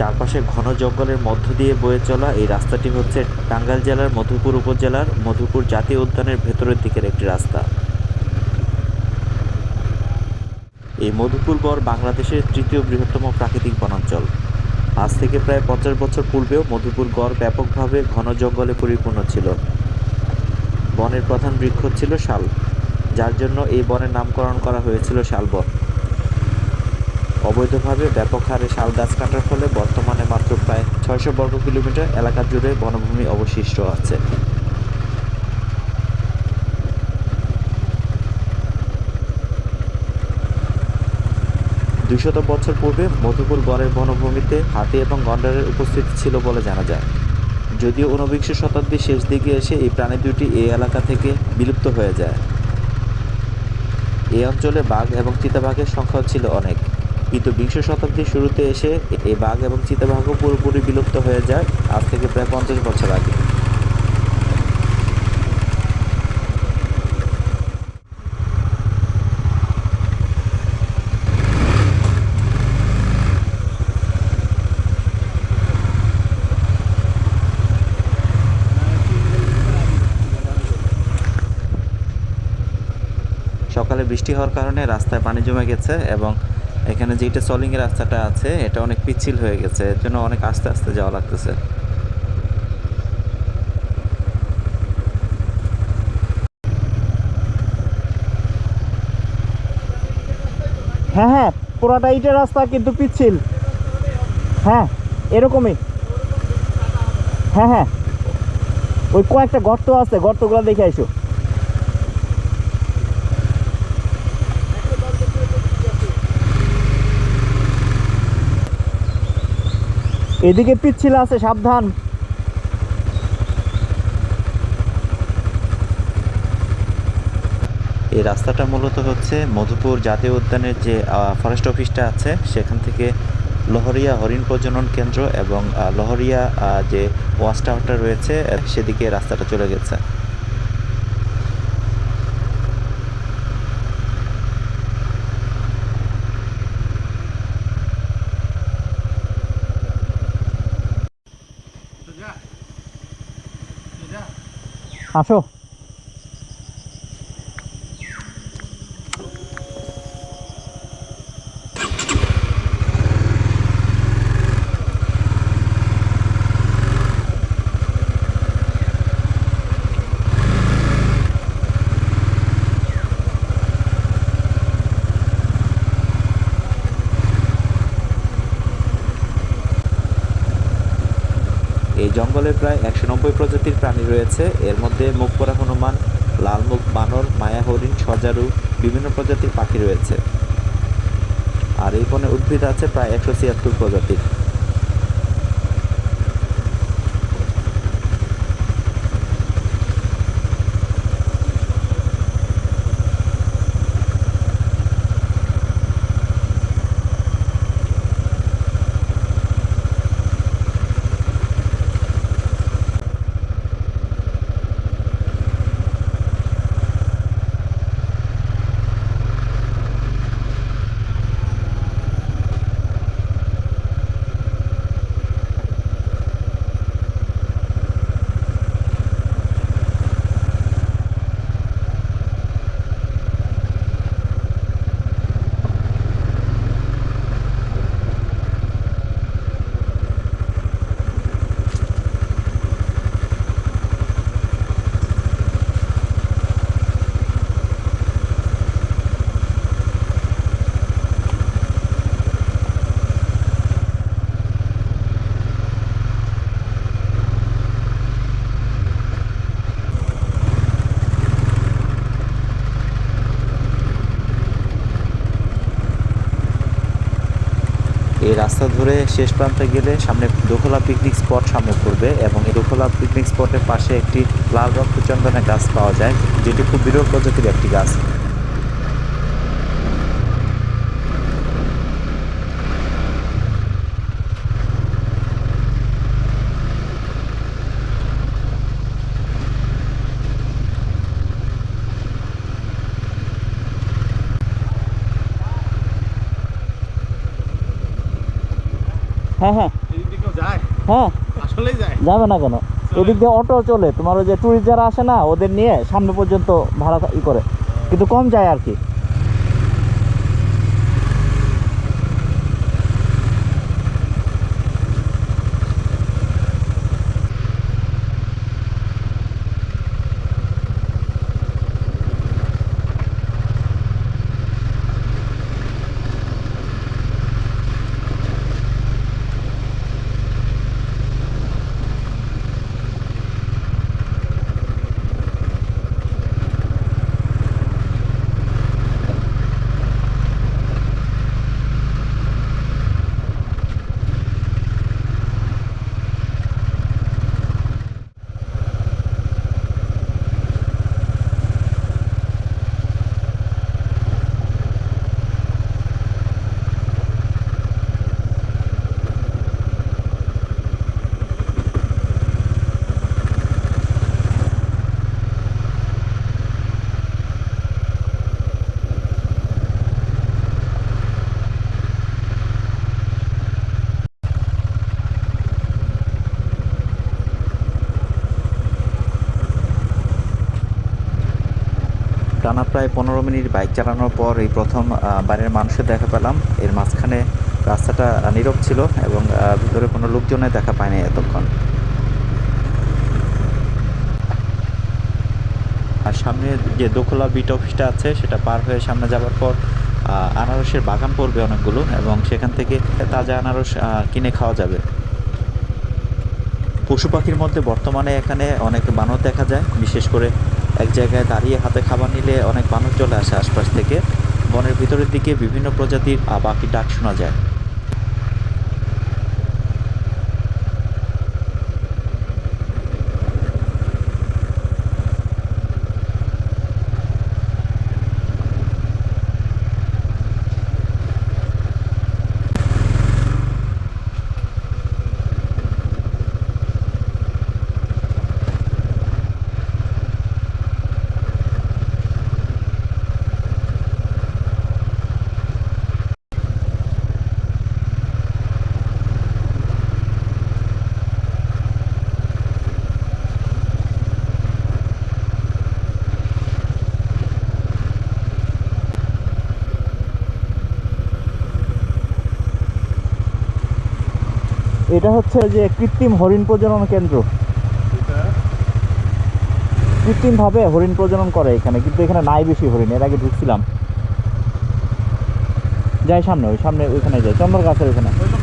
চারপাশে ঘন জঙ্গলের মধ্য দিয়ে বয়ে চলা এই রাস্তাটি হচ্ছে টাঙ্গাইল জেলার মধুপুর উপজেলার মধুপুর জাতীয় উদ্যানের ভেতরের দিকের একটি রাস্তা। এই মধুপুর গড় বাংলাদেশের তৃতীয় বৃহত্তম প্রাকৃতিক বনাঞ্চল। আজ থেকে প্রায় পঞ্চাশ বছর পূর্বেও মধুপুর গড় ব্যাপকভাবে ঘন জঙ্গলে পরিপূর্ণ ছিল। বনের প্রধান বৃক্ষ ছিল শাল, যার জন্য এই বনের নামকরণ করা হয়েছিল শালবন অবৈধভাবে ব্যাপক হারে শাল গাছ কাটার ফলে বর্তমানে মাত্র প্রায় ছয়শো বর্গ কিলোমিটার এলাকা জুড়ে বনভূমি অবশিষ্ট আছে। দুশত বছর পূর্বে মধুপুর গড়ের বনভূমিতে হাতি এবং গন্ডারের উপস্থিতি ছিল বলে জানা যায়। যদিও ঊনবিংশ শতাব্দীর শেষ দিকে এসে এই প্রাণী দুটি এই এলাকা থেকে বিলুপ্ত হয়ে যায়। এই অঞ্চলে বাঘ এবং চিতাবাঘের সংখ্যাও ছিল অনেক। কিন্তু বিংশ শতাব্দীর শুরুতে এসে এই বাঘ এবং চিতাবাঘও পুরোপুরি বিলুপ্ত হয়ে যায় আজ থেকে প্রায় পঞ্চাশ বছর আগে। সকালে বৃষ্টি হওয়ার কারণে রাস্তায় পানি জমে গেছে এবং এখানে যেটা সলিং এর রাস্তাটা আছে, এটা অনেক পিচ্ছিল হয়ে গেছে, এর জন্য অনেক আস্তে আস্তে যাওয়া লাগতেছে। হ্যাঁ হ্যাঁ পুরাটা ইটের রাস্তা কিন্তু পিচ্ছিল। হ্যাঁ এরকমই। হ্যাঁ হ্যাঁ ওই কয়েকটা গর্ত আছে, গর্তগুলো দেখে আইসো। এদিকে পিচ্ছিল আছে, সাবধান। এই রাস্তাটা মূলত হচ্ছে মধুপুর জাতীয় উদ্যানের যে ফরেস্ট অফিসটা আছে, সেখান থেকে লহরিয়া হরিণ প্রজনন কেন্দ্র এবং লহরিয়া যে ওয়াচ টাওয়ারটা রয়েছে, সেদিকে রাস্তাটা চলে গেছে। আসো এই জঙ্গলে প্রায় একশো নব্বই প্রজাতির প্রাণী রয়েছে। এর মধ্যে মুখপোড়া হনুমান, লালমুখ, বানর, মায়া হরিণ, সজারু, বিভিন্ন প্রজাতির পাখি রয়েছে। আর এই বনে উদ্ভিদ আছে প্রায় একশো ছিয়াত্তর প্রজাতির। এই রাস্তা ধরে শেষ প্রান্তে গেলে সামনে দোখলা পিকনিক স্পট সামনে পড়বে এবং এই দোখলা পিকনিক স্পটের পাশে একটি লাল রক্তচন্দনের গাছ পাওয়া যায়, যেটি খুব বিরল প্রজাতির একটি গাছ। হ্যাঁ হ্যাঁ। হ্যাঁ। যাবে না কেন? এদিক দিয়ে অটো চলে। তোমার ওই যে ট্যুরিস্ট যারা আসে না ওদের নিয়ে সামনে পর্যন্ত ভাড়া ই করে। কিন্তু কম যায় আর কি। টানা প্রায় পনেরো মিনিট বাইক চালানোর পর এই প্রথম বাইরের মানুষের দেখা পেলাম। এর মাঝখানে রাস্তাটা নীরব ছিল এবং ভিতরে কোনো লোকজনের দেখা পায়নি এতক্ষণ। আর সামনে যে দোখলা বিট অফিসটা আছে, সেটা পার হয়ে সামনে যাওয়ার পর আনারসের বাগান পড়বে অনেকগুলো এবং সেখান থেকে তাজা আনারস কিনে খাওয়া যাবে। পশু পাখির মধ্যে বর্তমানে এখানে অনেক বানর দেখা যায়, বিশেষ করে এক জায়গায় দাঁড়িয়ে হাতে খাবার নিলে অনেক মানুষ চলে আসে আশপাশ থেকে। বনের ভিতরের দিকে বিভিন্ন প্রজাতির পাখির ডাক শোনা যায়। এটা হচ্ছে যে কৃত্রিম হরিণ প্রজনন কেন্দ্র। কৃত্রিম ভাবে হরিণ প্রজনন করে এখানে, কিন্তু এখানে নাই বেশি হরিণ, এর আগে ঢুকছিলাম। যাই সামনে, ওই সামনে ওইখানে যাই, চন্দর গাছের লোকটা